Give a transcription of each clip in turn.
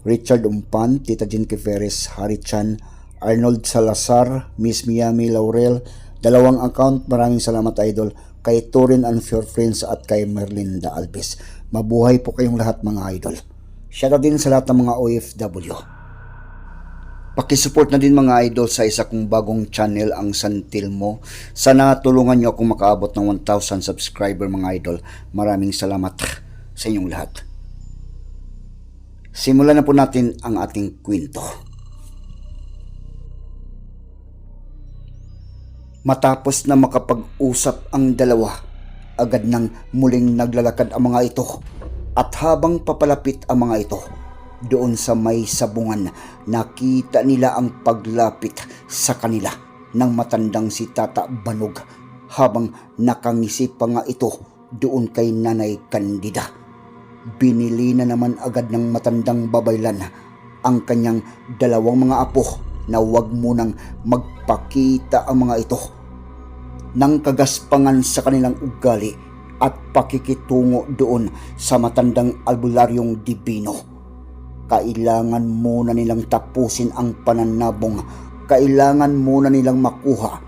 Richard Umpan, Tita Jean Kiferes, Harry Chan, Arnold Salazar, Miss Miami Laurel, dalawang account, maraming salamat idol, kay Torin and Your Friends at kay Merlinda Alves. Mabuhay po kayong lahat mga idol. Shoutout din sa lahat ng mga OFW. Pakisupport na din mga idol sa isa kong bagong channel, ang Santilmo. Sana tulungan nyo akong makaabot ng 1,000 subscriber mga idol. Maraming salamat sa inyong lahat. Simulan na po natin ang ating kwento. Matapos na makapag-usap ang dalawa, agad nang muling naglalakad ang mga ito. At habang papalapit ang mga ito, doon sa may sabungan, nakita nila ang paglapit sa kanila ng matandang si Tata Banog habang nakangisi pa nga ito doon kay Nanay Candida. Binili na naman agad ng matandang babaylan ang kanyang dalawang mga apo na huwag munang magpakita ang mga ito ng kagaspangan sa kanilang ugali at pakikitungo doon sa matandang albularyong dibino. Kailangan muna nilang tapusin ang pananabong, kailangan muna nilang makuha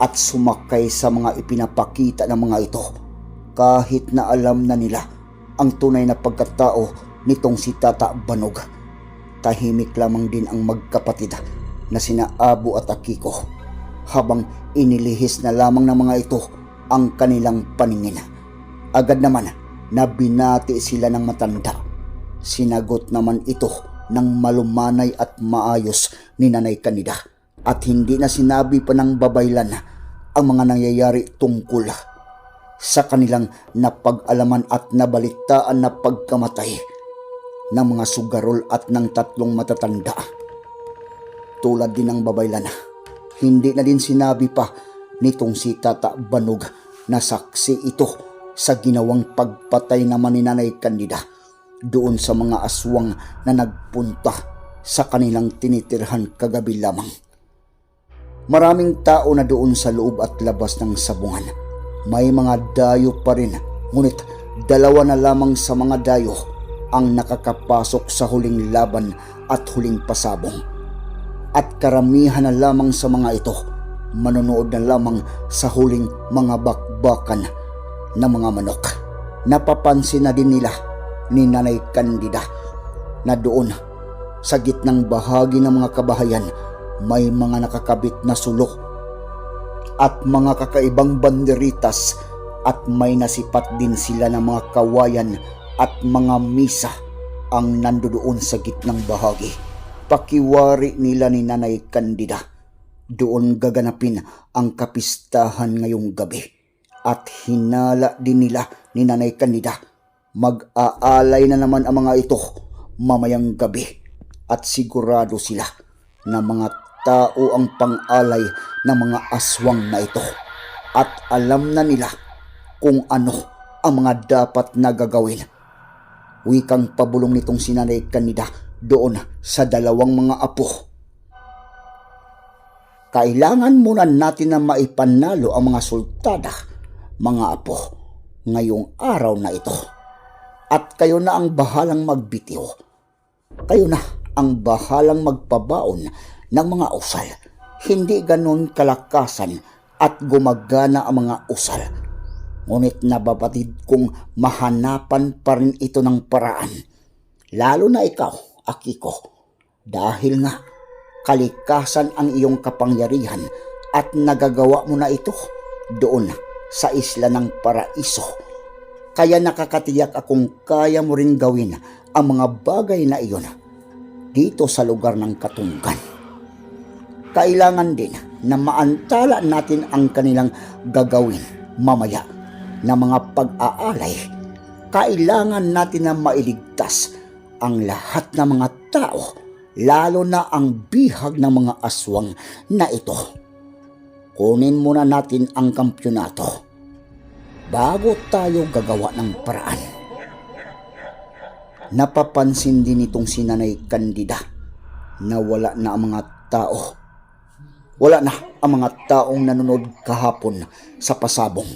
at sumakay sa mga ipinapakita ng mga ito kahit na alam na nila ang tunay na pagkatao nitong si Tata Banog. Tahimik lamang din ang magkapatid na sina Abu at Akiko habang inilihis na lamang ng mga ito ang kanilang paningin. Agad naman na binati sila ng matanda. Sinagot naman ito ng malumanay at maayos ni Nanay Kanida at hindi na sinabi pa ng babaylan ang mga nangyayari tungkol sa kanilang napag-alaman at nabalitaan na pagkamatay ng mga sugarol at ng tatlong matatanda. Tulad din ng babaylan, hindi na din sinabi pa nitong si Tata Banog na saksi ito sa ginawang pagpatay naman ni Nanay Candida doon sa mga aswang na nagpunta sa kanilang tinitirhan kagabi lamang. Maraming tao na doon sa loob at labas ng sabungan. May mga dayo pa rin, ngunit dalawa na lamang sa mga dayo ang nakakapasok sa huling laban at huling pasabong. At karamihan na lamang sa mga ito, manonood na lamang sa huling mga bakbakan na mga manok. Napapansin na din nila ni Nanay Candida na doon sa gitnang bahagi ng mga kabahayan may mga nakakabit na sulok at mga kakaibang banderitas at may nasipat din sila ng mga kawayan at mga misa ang nandoon sa gitnang bahagi. Pakiwari nila ni Nanay Candida. Doon gaganapin ang kapistahan ngayong gabi. At hinala din nila ni Nanay Candida. Mag-aalay na naman ang mga ito mamayang gabi. At sigurado sila na mga tao ang pang-alay ng mga aswang na ito. At alam na nila kung ano ang mga dapat na gagawin. Wikang pabulong nitong sinanay kanida doon sa dalawang mga apo. Kailangan muna natin na maipanalo ang mga sultada, mga apo, ngayong araw na ito. At kayo na ang bahalang magbitiw. Kayo na ang bahalang magpabaon ng mga usal. Hindi ganon kalakasan at gumagana ang mga usal. Ngunit nababatid kong mahanapan pa rin ito ng paraan. Lalo na ikaw, Akiko. Dahil nga, kalikasan ang iyong kapangyarihan at nagagawa mo na ito doon sa isla ng paraiso. Kaya nakakatiyak akong kaya mo rin gawin ang mga bagay na iyon dito sa lugar ng Katunggan. Kailangan din na maantala natin ang kanilang gagawin mamaya na mga pag-aalay. Kailangan natin na mailigtas ang lahat ng mga tao lalo na ang bihag ng mga aswang na ito. Kunin muna natin ang kampyonato bago tayo gagawa ng paraan. Napapansin din itong si Nanay Candida na wala na ang mga tao. Wala na ang mga taong nanonood kahapon sa pasabong.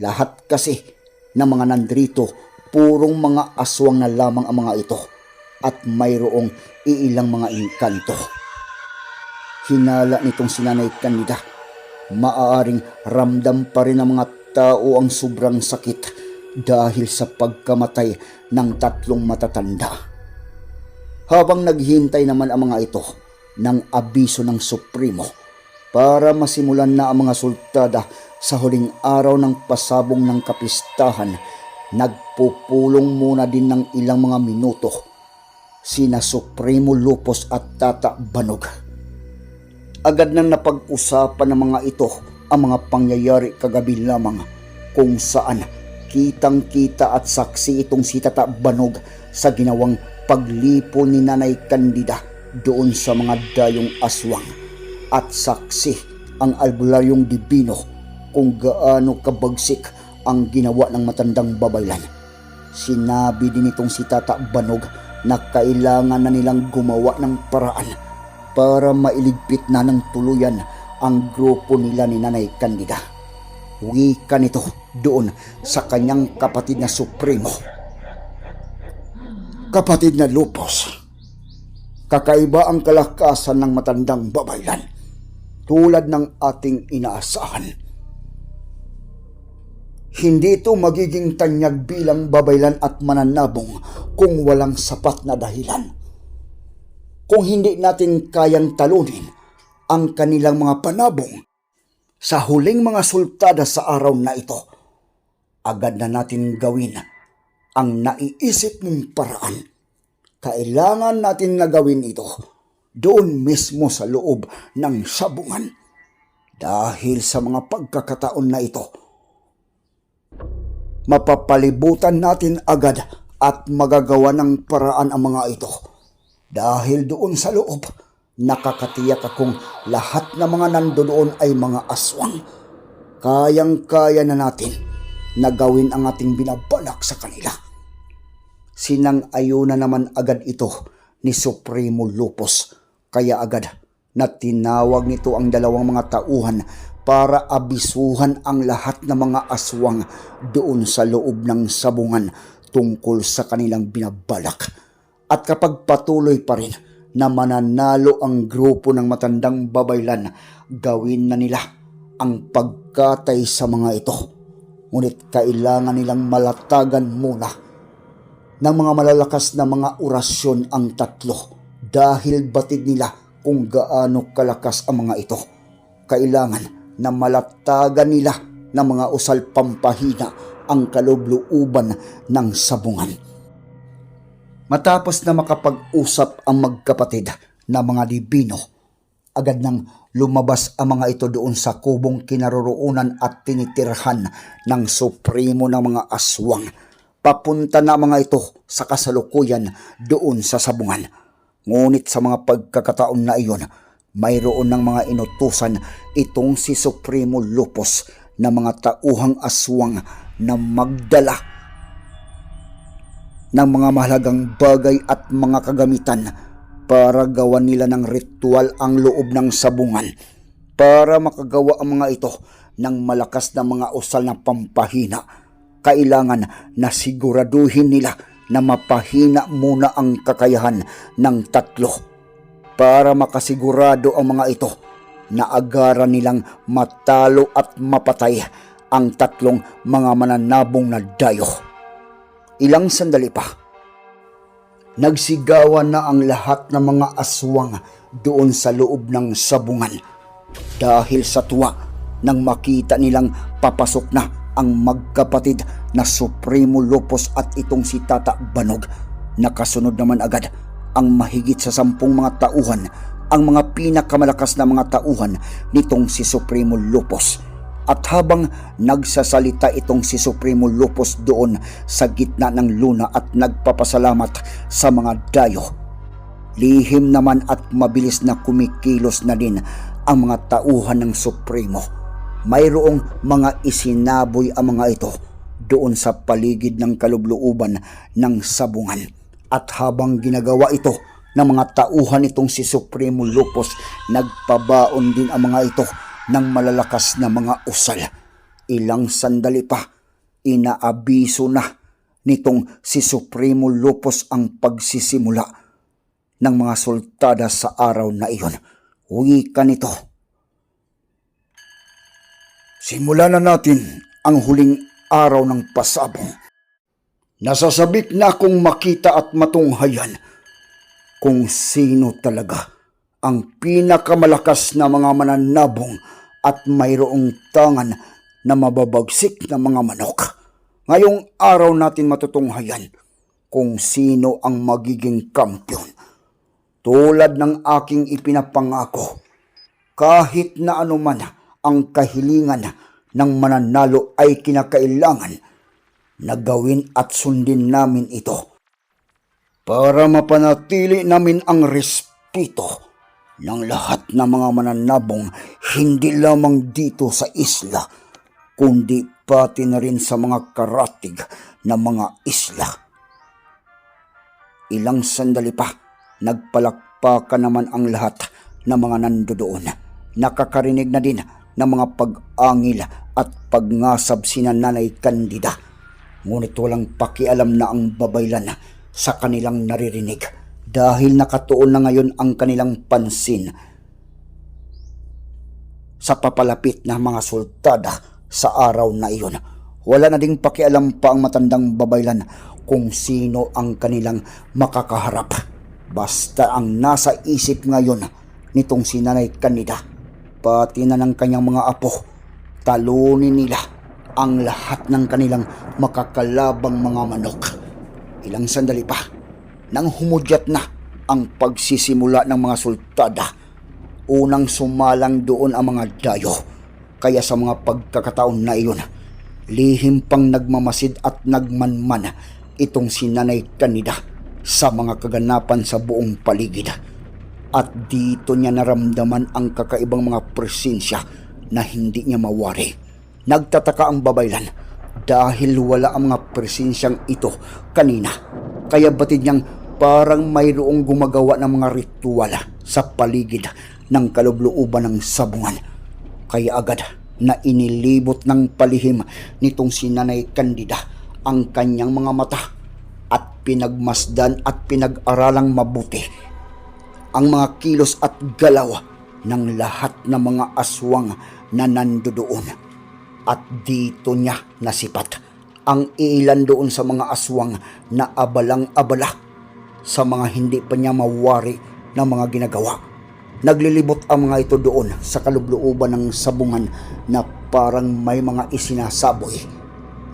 Lahat kasi ng mga nandrito, purong mga aswang na lamang ang mga ito at mayroong iilang mga inkanto. Hinala nitong si Nanay Candida, maaaring ramdam pa rin ng mga tao ang sobrang sakit dahil sa pagkamatay ng tatlong matatanda. Habang naghihintay naman ang mga ito ng abiso ng Supremo para masimulan na ang mga sultada sa huling araw ng pasabong ng kapistahan, nagpupulong muna din ng ilang mga minuto. Sina Supremo Lupos at Tata Banog. Agad nang napag-usapan ng mga ito ang mga pangyayari kagabi lamang kung saan kitang-kita at saksi itong si Tata Banog sa ginawang paglipo ni Nanay Candida doon sa mga dayong aswang at saksi ang albularyong dibino kung gaano kabagsik ang ginawa ng matandang babaylan. Sinabi din itong si Tata Banog na kailangan na nilang gumawa ng paraan para mailigpit na ng tuluyan ang grupo nila ni Nanay Candida. Wika nito doon sa kanyang kapatid na Supremo. Kapatid na Lupos, kakaiba ang kalakasan ng matandang babaylan tulad ng ating inaasahan. Hindi ito magiging tanyag bilang babaylan at mananabong kung walang sapat na dahilan. Kung hindi natin kayang talunin ang kanilang mga panabong sa huling mga sultada sa araw na ito, agad na natin gawin ang naiisip mong paraan. Kailangan natin na gawin ito doon mismo sa loob ng sabungan. Dahil sa mga pagkakataon na ito, mapapalibutan natin agad at magagawa ng paraan ang mga ito. Dahil doon sa loob, nakakatiyak akong lahat ng mga nandoon ay mga aswang. Kayang-kaya na natin na gawin ang ating binabalak sa kanila. Sinang ayuna naman agad ito ni Supremo Lupos. Kaya agad na tinawag nito ang dalawang mga tauhan para abisuhan ang lahat ng mga aswang doon sa loob ng sabungan tungkol sa kanilang binabalak. At kapag patuloy pa rin na mananalo ang grupo ng matandang babaylan, gawin na nila ang pagkatay sa mga ito. Ngunit kailangan nilang malatagan muna ng mga malalakas na mga orasyon ang tatlo dahil batid nila kung gaano kalakas ang mga ito. Kailangan na malatagan nila ng mga usal pampahina ang kalubluuban ng sabungan. Matapos na makapag-usap ang magkapatid na mga libino, agad nang lumabas ang mga ito doon sa kubong kinaroroonan at tinitirhan ng supremo ng mga aswang. Papunta na mga ito sa kasalukuyan doon sa sabungan. Ngunit sa mga pagkakataon na iyon, mayroon ng mga inutusan itong si Supremo Lupos na mga tauhang aswang na magdala ng mga mahalagang bagay at mga kagamitan para gawan nila ng ritual ang loob ng sabungan para makagawa ang mga ito ng malakas na mga usal na pampahina. Kailangan na siguraduhin nila na mapahina muna ang kakayahan ng tatlo para makasigurado ang mga ito na agaran nilang matalo at mapatay ang tatlong mga mananabong na dayo. Ilang sandali pa, nagsigawan na ang lahat ng mga aswang doon sa loob ng sabungan dahil sa tuwa nang makita nilang papasok na ang magkapatid na Supremo Lopos at itong si Tata Banog. Nakasunod naman agad ang mahigit sa sampung mga tauhan, ang mga pinakamalakas na mga tauhan nitong si Supremo Lopos. At habang nagsasalita itong si Supremo Lopos doon sa gitna ng luna at nagpapasalamat sa mga dayo, Lihim naman at mabilis na kumikilos na din ang mga tauhan ng Supremo. Mayroong mga isinaboy ang mga ito doon sa paligid ng kalubluuban ng sabungan. At habang ginagawa ito ng mga tauhan itong si Supremo Lupos, nagpabaon din ang mga ito ng malalakas na mga usal. Ilang sandali pa, inaabiso na nitong si Supremo Lupos ang pagsisimula ng mga sultada sa araw na iyon. Wika nito. Simulan na natin ang huling araw ng pasabong. Nasasabik na akong makita at matunghayan kung sino talaga ang pinakamalakas na mga mananabong at mayroong tangan na mababagsik na mga manok. Ngayong araw natin matutunghayan kung sino ang magiging kampiyon. Tulad ng aking ipinapangako, kahit na anuman ang kahilingan ng mananalo ay kinakailangan na gawin at sundin namin ito para mapanatili namin ang respeto ng lahat ng mga mananabong hindi lamang dito sa isla kundi pati na rin sa mga karatig na mga isla. Ilang sandali pa, nagpalakpakan naman ang lahat ng mga nandoon. Nakakarinig na din ng mga pag-angil at pagngasab sina Nanay Kandida. Ngunit walang pakialam na ang babaylan sa kanilang naririnig dahil nakatuon na ngayon ang kanilang pansin sa papalapit na mga sultada sa araw na iyon. Wala na ding pakialam pa ang matandang babaylan kung sino ang kanilang makakaharap. Basta ang nasa isip ngayon nitong si Nanay Kanida, pati na ng kanyang mga apo, talunin nila ang lahat ng kanilang makakalabang mga manok. Ilang sandali pa, nang humudyat na ang pagsisimula ng mga sultada, unang sumalang doon ang mga dayo. Kaya sa mga pagkakataon na iyon, lihim pang nagmamasid at nagmanman itong si Nanay Kanida sa mga kaganapan sa buong paligid. At dito niya naramdaman ang kakaibang mga presensya na hindi niya mawari. Nagtataka ang babaylan dahil wala ang mga presensyang ito kanina. Kaya batid niyang parang mayroong gumagawa ng mga ritual sa paligid ng kalubluuban ng sabungan. Kaya agad na inilibot ng palihim nitong si Nanay Candida ang kanyang mga mata at pinagmasdan at pinag-aralang mabuti ang mga kilos at galaw ng lahat ng mga aswang na nandoon. At dito niya nasipat ang ilan doon sa mga aswang na abalang-abala sa mga hindi pa niya mawari na mga ginagawa. Naglilibot ang mga ito doon sa kalubluuban ng sabungan na parang may mga isinasaboy.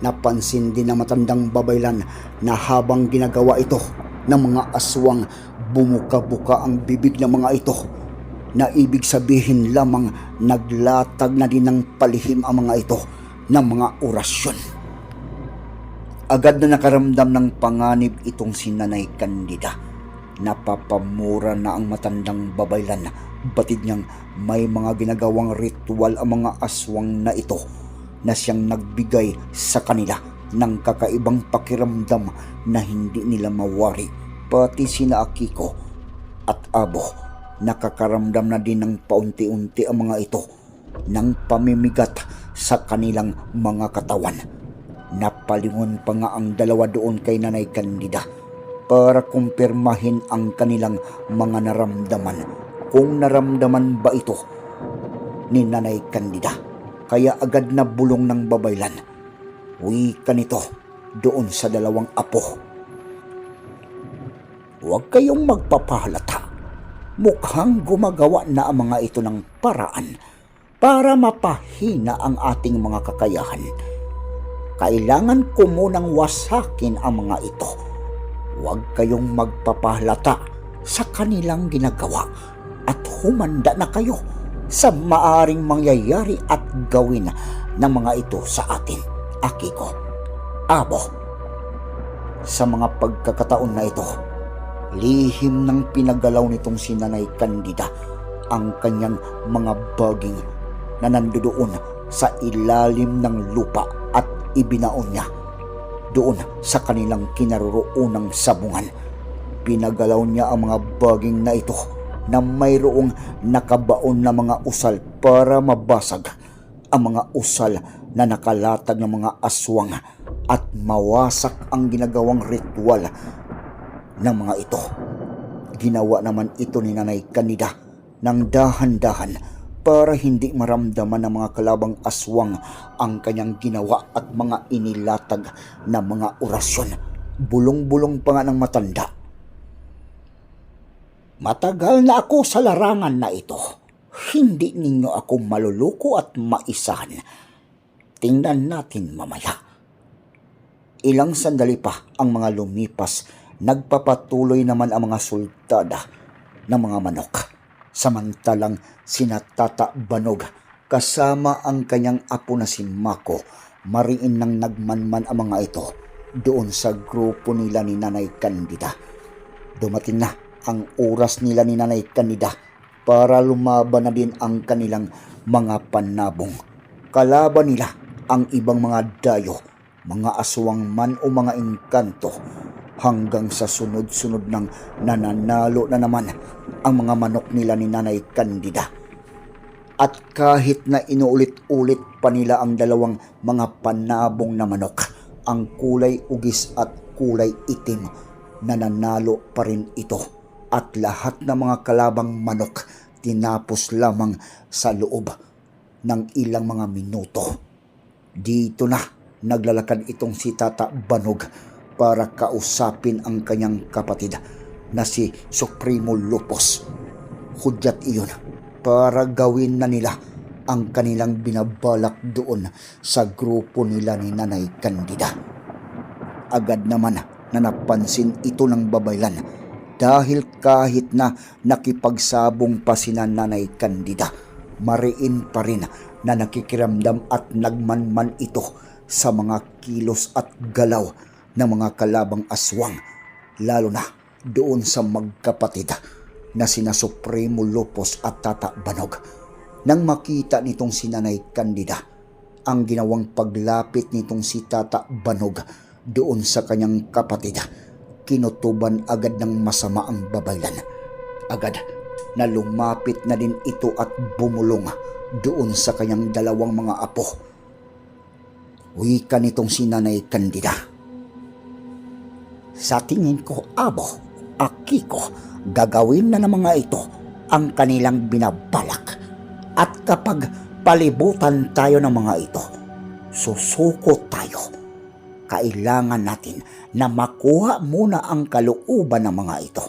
Napansin din ng matandang babaylan na habang ginagawa ito ng mga aswang bumuka-buka ang bibig ng mga ito na ibig sabihin lamang naglatag na din ng palihim ang mga ito ng mga orasyon. Agad na nakaramdam ng panganib itong si Nanay Candida. Napapamura na ang matandang babaylan. Batid niyang may mga ginagawang ritual ang mga aswang na ito na siyang nagbigay sa kanila ng kakaibang pakiramdam na hindi nila mawari. Pati sina Akiko at Abo nakakaramdam na din ng paunti-unti ang mga ito ng pamimigat sa kanilang mga katawan. Napalingon pa nga ang dalawa doon kay Nanay Candida para kumpirmahin ang kanilang mga naramdaman. Kung naramdaman ba ito ni Nanay Candida. Kaya agad na bulong ng babaylan. Wika nito doon sa dalawang apo. Huwag kayong magpapahalata. Mukhang gumagawa na ang mga ito ng paraan para mapahina ang ating mga kakayahan. Kailangan ko munang wasakin ang mga ito. Huwag kayong magpapahalata sa kanilang ginagawa at humanda na kayo sa maaring mangyayari at gawin ng mga ito sa atin. Akiko, Abo, sa mga pagkakataon na ito, Lihim ng pinagalaw nitong si Nanay Candida ang kanyang mga baging na nandoon sa ilalim ng lupa at ibinaon niya doon sa kanilang kinaroroonang sabungan. Pinagalaw niya ang mga baging na ito na mayroong nakabaon na mga usal para mabasag ang mga usal na nakalatag ng mga aswang at mawasak ang ginagawang ritual ng mga ito. Ginawa naman ito ni Nanay Kanida ng dahan-dahan para hindi maramdaman ng mga kalabang aswang ang kanyang ginawa at mga inilatag na mga orasyon. Bulong-bulong pa nga ng matanda. Matagal na ako sa larangan na ito. Hindi ninyo ako maluluko at maisahan. Tingnan natin mamaya. Ilang sandali pa ang mga lumipas, nagpapatuloy naman ang mga sultada ng mga manok. Samantalang sinatata banog kasama ang kanyang apo na si Mako, mariin nang nagmanman ang mga ito doon sa grupo nila ni Nanay Candida. Dumating na ang oras nila ni Nanay Candida para lumaban na din ang kanilang mga panabong. Kalaban nila ang ibang mga dayo, mga aswang man o mga engkanto hanggang sa sunod-sunod ng nananalo na naman ang mga manok nila ni Nanay Candida. At kahit na inuulit-ulit pa nila ang dalawang mga panabong na manok, ang kulay ugis at kulay itim, nananalo pa rin ito. At lahat ng mga kalabang manok tinapos lamang sa loob ng ilang mga minuto. Dito na naglalakad itong si Tata Banog para kausapin ang kanyang kapatid na si Supremo Lupos. Hudyat iyon para gawin na nila ang kanilang binabalak doon sa grupo nila ni Nanay Candida. Agad naman na napansin ito ng babaylan dahil kahit na nakipagsabong pa si Nanay Candida, mariin pa rin na nakikiramdam at nagmanman ito sa mga kilos at galaw ng mga kalabang aswang, lalo na doon sa magkapatid na sina Supremo Lopos at Tata Banog. Nang makita nitong si Nanay Candida, ang ginawang paglapit nitong si Tata Banog doon sa kanyang kapatid, kinutuban agad ng masama ang babaylan. Agad na lumapit na din ito at bumulong doon sa kanyang dalawang mga apo. Wika nitong si Nanay Candida. Sa tingin ko, abo, akiko, gagawin na ng mga ito ang kanilang binabalak. At kapag palibutan tayo ng mga ito, susuko tayo. Kailangan natin na makuha muna ang kalooban ng mga ito.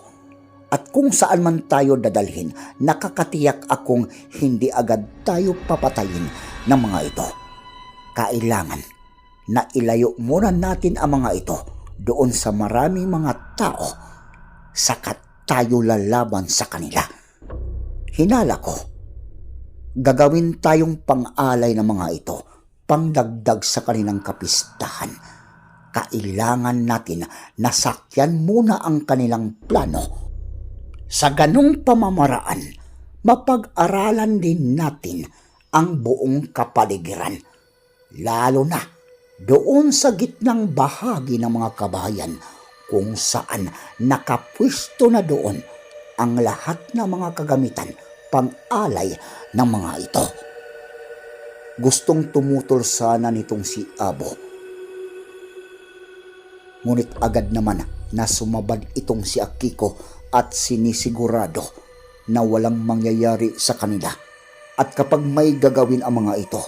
At kung saan man tayo dadalhin, nakakatiyak akong hindi agad tayo papatayin ng mga ito. Kailangan na ilayo muna natin ang mga ito doon sa maraming mga tao sakat tayo lalaban sa kanila. Hinala ko, gagawin tayong pang-alay ng mga ito, pangdagdag sa kanilang kapistahan. Kailangan natin na sakyan muna ang kanilang plano. Sa ganong pamamaraan, mapag-aralan din natin ang buong kapaligiran. Lalo na doon sa gitnang bahagi ng mga kabahayan kung saan nakapwisto na doon ang lahat ng mga kagamitan pang-alay ng mga ito. Gustong tumutol sana nitong si Abo. Ngunit agad naman na sumabad itong si Akiko at sinisigurado na walang mangyayari sa kanila. At kapag may gagawin ang mga ito,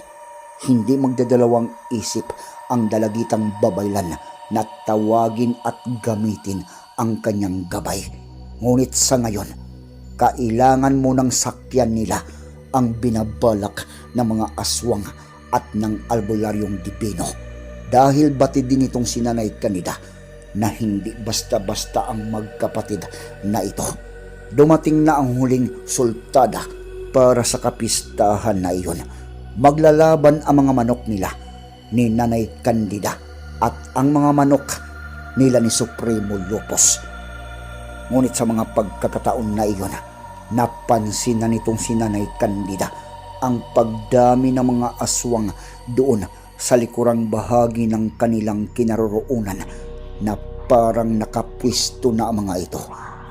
hindi magdadalawang isip ang dalagitang babaylan na tawagin at gamitin ang kanyang gabay. Ngunit sa ngayon, kailangan mo ng sakyan nila ang binabalak ng mga aswang at ng albularyong dipino. Dahil batid din itong sinanay kanida na hindi basta-basta ang magkapatid na ito. Dumating na ang huling sultada para sa kapistahan na iyon. Maglalaban ang mga manok nila ni Nanay Candida at ang mga manok nila ni Supremo Lupos. Ngunit sa mga pagkakataon na iyon, napansin na nitong si Nanay Candida ang pagdami ng mga aswang doon sa likurang bahagi ng kanilang kinaroroonan na parang nakapwisto na ang mga ito.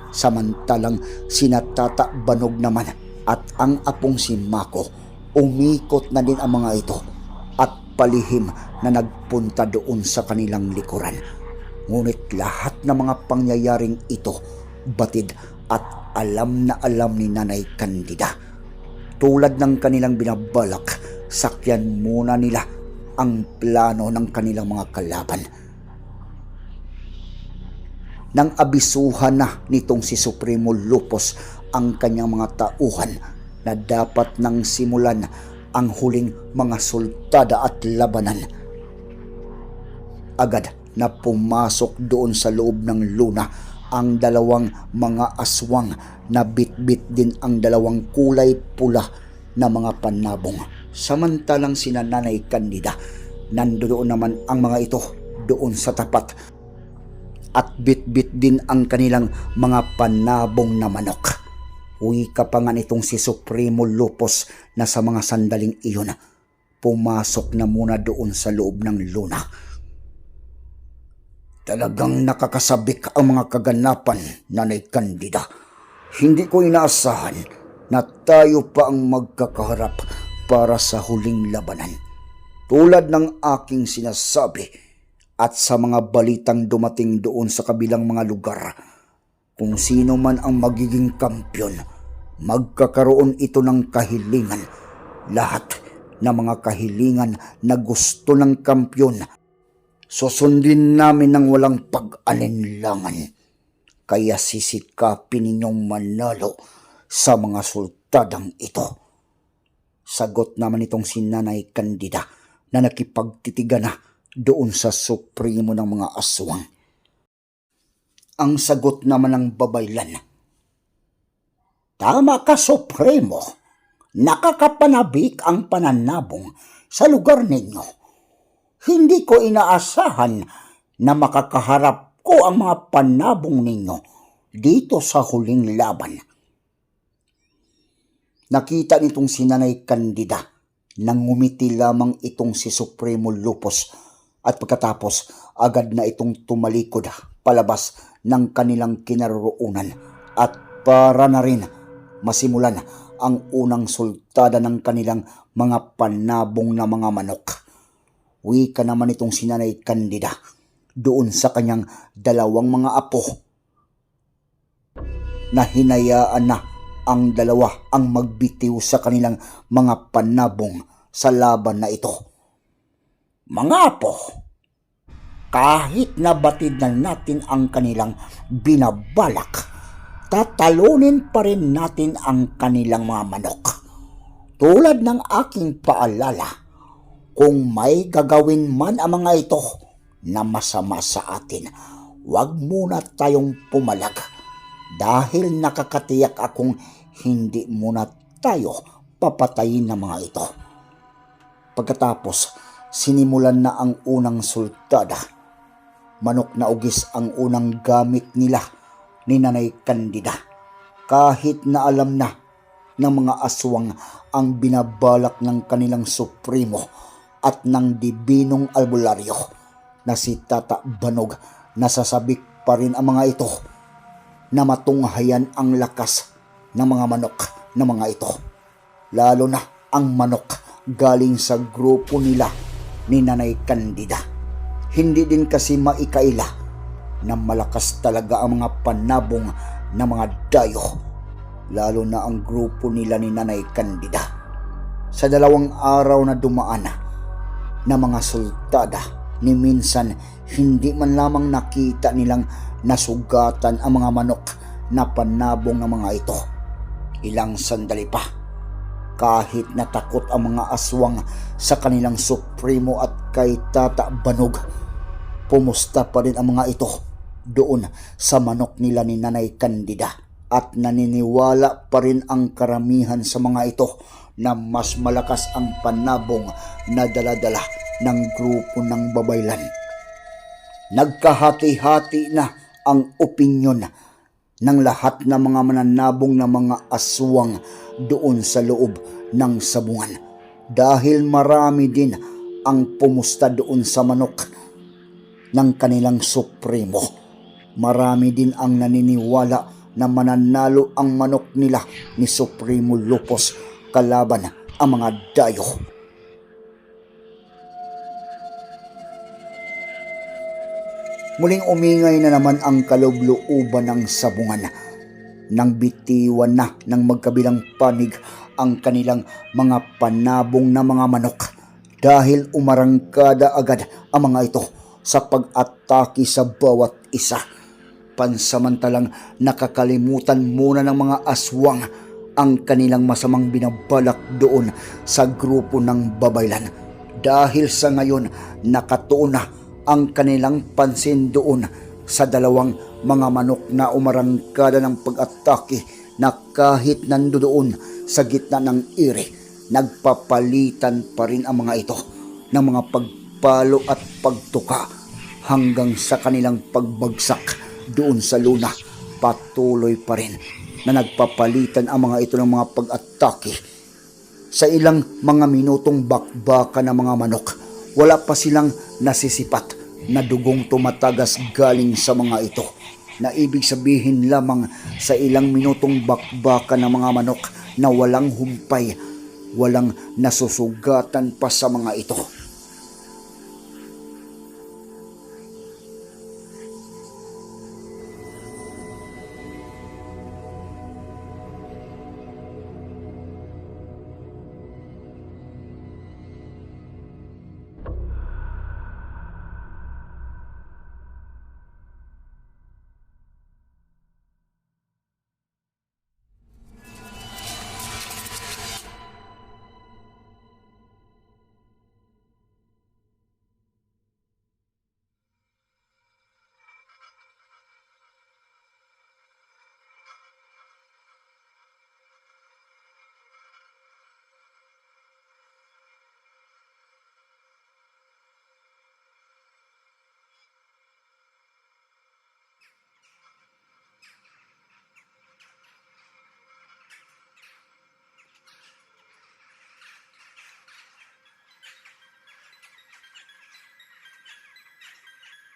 Samantalang sinatata banog naman at ang apong si Mako umikot na din ang mga ito palihim na nagpunta doon sa kanilang likuran. Ngunit lahat ng mga pangyayaring ito batid at alam na alam ni Nanay Candida. Tulad ng kanilang binabalak, sakyan muna nila ang plano ng kanilang mga kalaban. Nang abisuhan na nitong si Supremo Lupos ang kanyang mga tauhan na dapat nang simulan ang huling mga sultada at labanan. Agad na pumasok doon sa loob ng luna ang dalawang mga aswang na bitbit din ang dalawang kulay pula na mga panabong. Samantalang sina Nanay Candida, nandoon naman ang mga ito doon sa tapat at bitbit din ang kanilang mga panabong na manok. Uwi ka pa nga nitong si Supremo Lupos na sa mga sandaling iyon, pumasok na muna doon sa loob ng luna. Talagang nakakasabik ang mga kaganapan, Nanay Candida. Hindi ko inaasahan na tayo pa ang magkakaharap para sa huling labanan. Tulad ng aking sinasabi at sa mga balitang dumating doon sa kabilang mga lugar, kung sino man ang magiging kampyon, magkakaroon ito ng kahilingan. Lahat ng mga kahilingan na gusto ng kampyon susundin namin ng walang pag-alinlangan. Kaya sisikapin ninyong manalo sa mga sultadang ito. Sagot naman itong si Nanay Candida na nakipagtitigan na doon sa supremo ng mga aswang. Ang sagot naman ng babaylan. Tama ka, Supremo. Nakakapanabik ang pananabong sa lugar ninyo hindi ko inaasahan na makakaharap ko ang mga panabong ninyo dito sa huling laban. Nakita nitong si Nanay Candida nang ngumiti lamang itong si Supremo Lupos at pagkatapos agad na itong tumalikod palabas ng kanilang kinaroroonan. At para na rin masimulan ang unang sultada ng kanilang mga panabong na mga manok. Wika naman itong sinanay Candida doon sa kanyang dalawang mga apo. Na hinayaan na ang dalawa ang magbitiw sa kanilang mga panabong sa laban na ito. Mga apo, kahit nabatid na natin ang kanilang binabalak, tatalunin pa rin natin ang kanilang mga manok. Tulad ng aking paalala, kung may gagawin man ang mga ito na masama sa atin, huwag muna tayong pumalag dahil nakakatiyak akong hindi muna tayo papatayin ng mga ito. Pagkatapos, sinimulan na ang unang sultada. Manok na ugis ang unang gamit nila ni Nanay Candida. Kahit na alam na ng mga aswang ang binabalak ng kanilang supremo at ng dibinong albularyo na si Tata Banog nasasabik pa rin ang mga ito na matunghayan ang lakas ng mga manok na mga ito. Lalo na ang manok galing sa grupo nila ni Nanay Candida. Hindi din kasi maikaila na malakas talaga ang mga panabong na mga dayo. Lalo na ang grupo nila ni Nanay Candida. Sa dalawang araw na dumaan na mga sultada ni minsan hindi man lamang nakita nilang nasugatan ang mga manok na panabong ng mga ito. Ilang sandali pa, kahit natakot ang mga aswang sa kanilang supremo at kay Tata Banog, pumusta pa rin ang mga ito doon sa manok nila ni Nanay Candida at naniniwala pa rin ang karamihan sa mga ito na mas malakas ang panabong na daladala ng grupo ng babaylan. Nagkahati-hati na ang opinyon ng lahat ng mga mananabong na mga aswang doon sa loob ng sabungan. Dahil marami din ang pumusta doon sa manok ng kanilang supremo. Marami din ang naniniwala na mananalo ang manok nila ni Supremo Lupos kalaban ang mga dayo. Muling umingay na naman ang kalubluuban ng sabungan. Nang bitiwan na ng magkabilang panig ang kanilang mga panabong na mga manok dahil umarangkada agad ang mga ito sa pag-atake sa bawat isa. Pansamantalang nakakalimutan muna ng mga aswang ang kanilang masamang binabalak doon sa grupo ng babaylan. Dahil sa ngayon nakatuon na ang kanilang pansin doon sa dalawang mga manok na umarangkada ng pag-atake na kahit nandoon sa gitna ng ire, nagpapalitan pa rin ang mga ito ng mga pagpalo at pagtuka hanggang sa kanilang pagbagsak doon sa luna. Patuloy pa rin na nagpapalitan ang mga ito ng mga pag-atake sa ilang mga minutong bakbaka ng mga manok, wala pa silang nasisipat na dugong tumatagas galing sa mga ito na ibig sabihin lamang sa ilang minutong bakbaka ng mga manok na walang humpay, walang nasusugatan pa sa mga ito